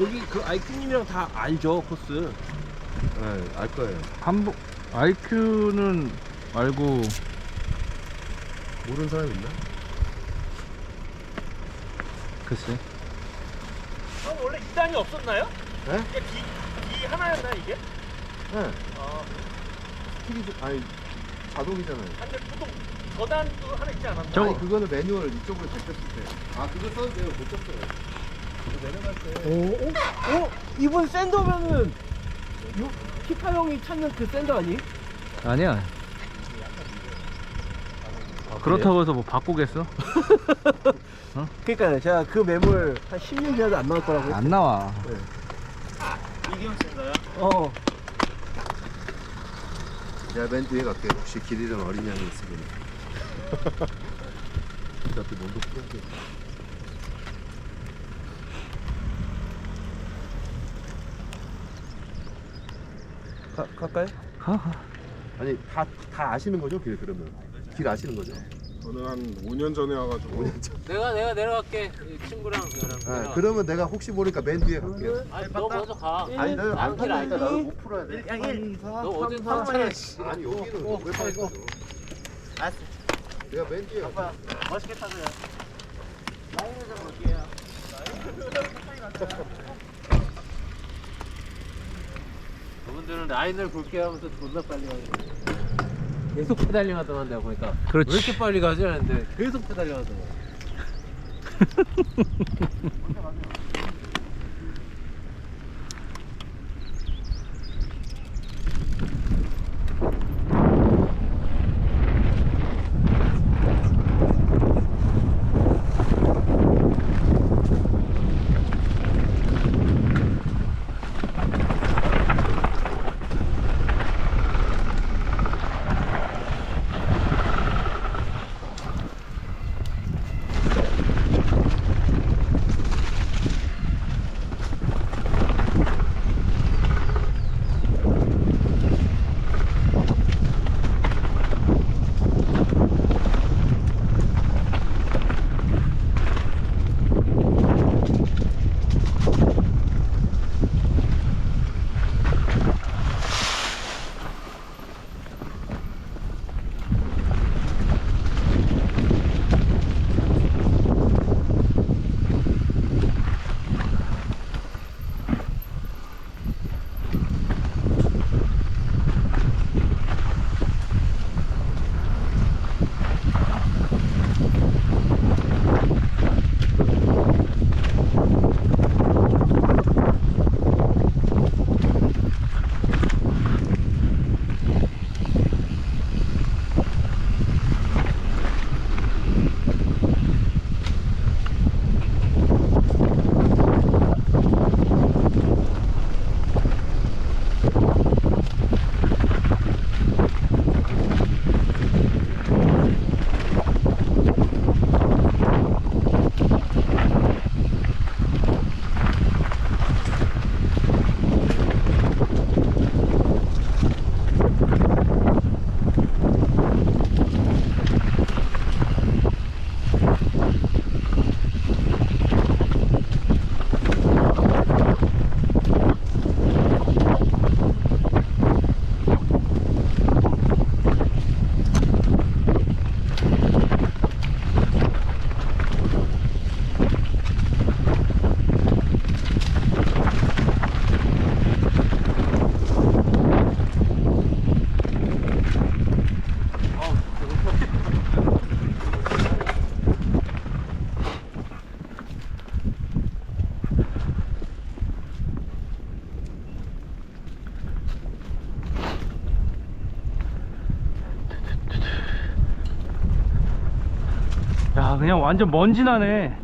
여기 그 아이큐님이랑 다 알죠 코스. 네, 알 거예요. 한복 IQ는 알고 모르는 사람 있나? 글쎄 형 원래 2단이 없었나요? 네? 이게 B, B 하나였나 이게? 네. 아, 스킬이 좀- 아니 자동이잖아요. 근데 보통 저단도 하나 있지 않았나? 저거- 아니 그거는 매뉴얼 이쪽으로 제꼈을 때. 아 그거 써도 돼요. 못 썼어요. 내려갈 때. 오, 오, 오, 이분 샌더면은 요 키파 형이 찾는 그 샌더 아니? 아니야 그렇다고 해서 뭐 바꾸겠어? 그러니까 제가 그 매물 한 10년 지나도 안 나올 거라고. 안 나와 이기형 샌더요? 어. 내가 맨 뒤에 갈게. 혹시 길 잃은 어린 양이 있으면. 어차피 몸도 풀었게. 가, 갈까요? 가, 가. 아니 다 다 아시는 거죠 길 그러면? 길 아시는 거죠? 저는 한 5년 전에 와가지고 내가 내가 내려갈게 이 친구랑 너랑 아, 내려가. 그러면 내가 혹시 모르니까 맨 뒤에 갈게요. 아니 너 먼저 가 아니 나는 안길 알지. 나는 못 풀어야 돼. 야, 1, 2, 4, 너 어제 상처를 씨. 아니 여기는 왜 빠져? 알았어. 내가 맨 뒤에 갈게. 멋있게 타세요. 그분들은 라인을 굵게 하면서 존나 빨리 가는 계속 페달링 하더만 내가 보니까 그렇지. 왜 이렇게 빨리 가지? 하는데 계속 페달링 하더만 그냥 완전 먼지 나네.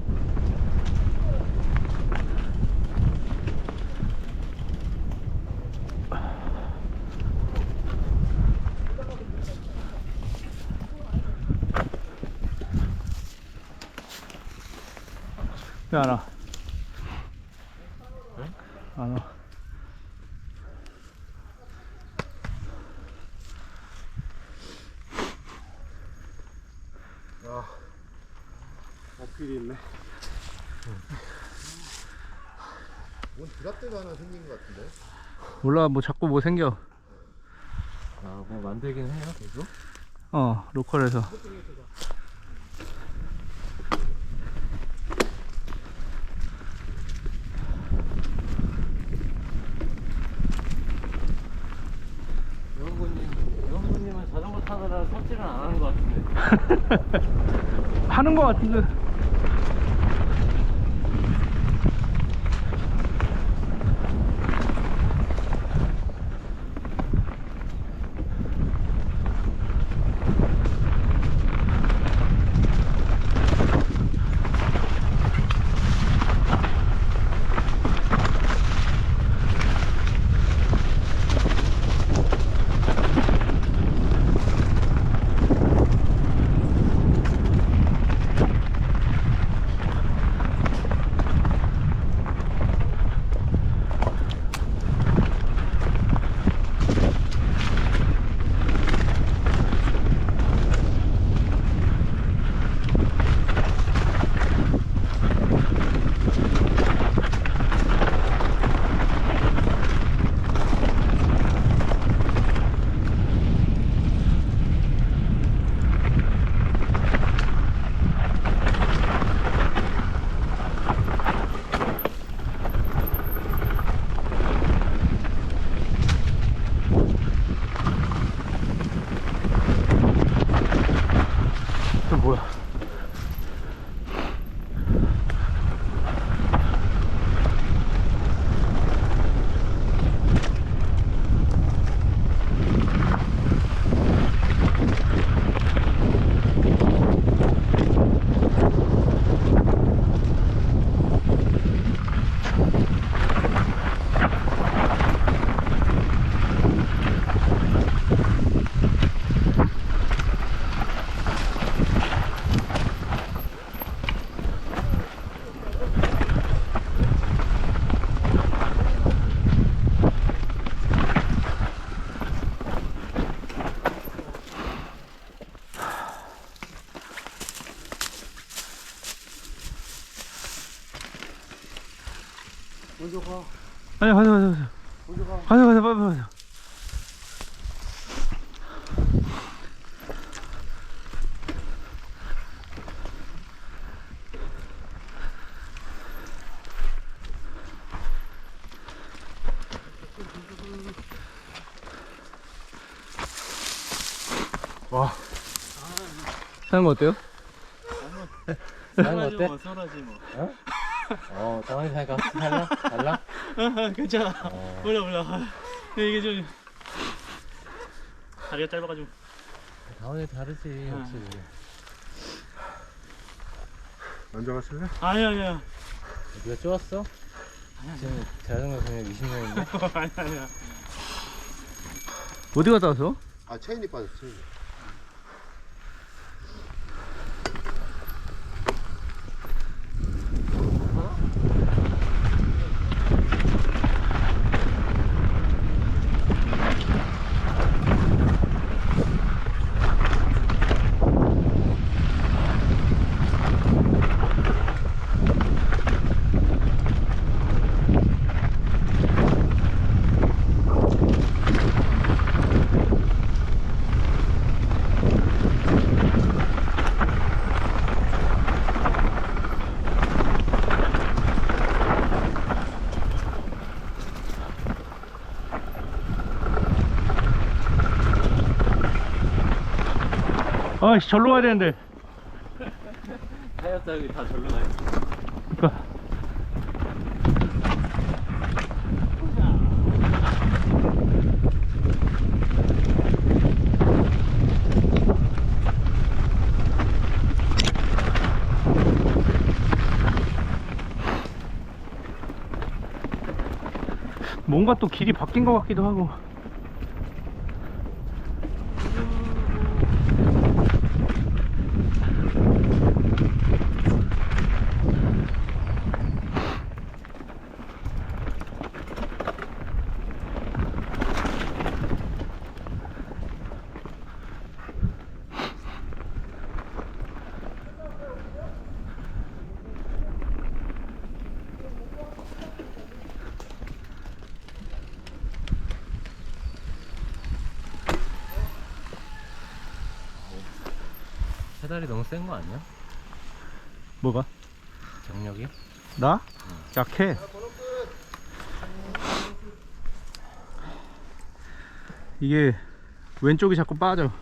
왜안 와? 안 와. 어필이 있네. 뭔 드랍대가 하나 생긴 것 같은데? 몰라 뭐 자꾸 뭐 생겨. 아 뭐 만들긴 해요 계속? 어 로컬에서. 영훈님 영훈님은 자전거 타느라 섭질은 안 하는 것 같은데. 하는 거 같은데 먼저 가 아니 가자 가자 가자 먼저 가 가자 가자 빨리 가자 와 사는 거 어때요? 사는 거 어때? 썰어지 뭐 어? 당연히 살까? 달라? 달라? 괜찮아. 어. 몰라 몰라. 근데 이게 좀 다리가 짧아가지고. 당연히 다르지 역시 앉아가실래? 아니야 아니야. 네가 쪼았어? 지금 자전거 그냥 20년인데? 아니야 아니야. 어디 갔다 왔어? 아 체인이 빠졌어 체인이 아 씨 절로 가야 되는데. 타이어 자국이 다 절로 나 있어 그니까. 뭔가 또 길이 바뀐 것 같기도 하고 페달이 너무 센 거 아니야? 뭐가? 정력이? 나? 약해. 이게 왼쪽이 자꾸 빠져.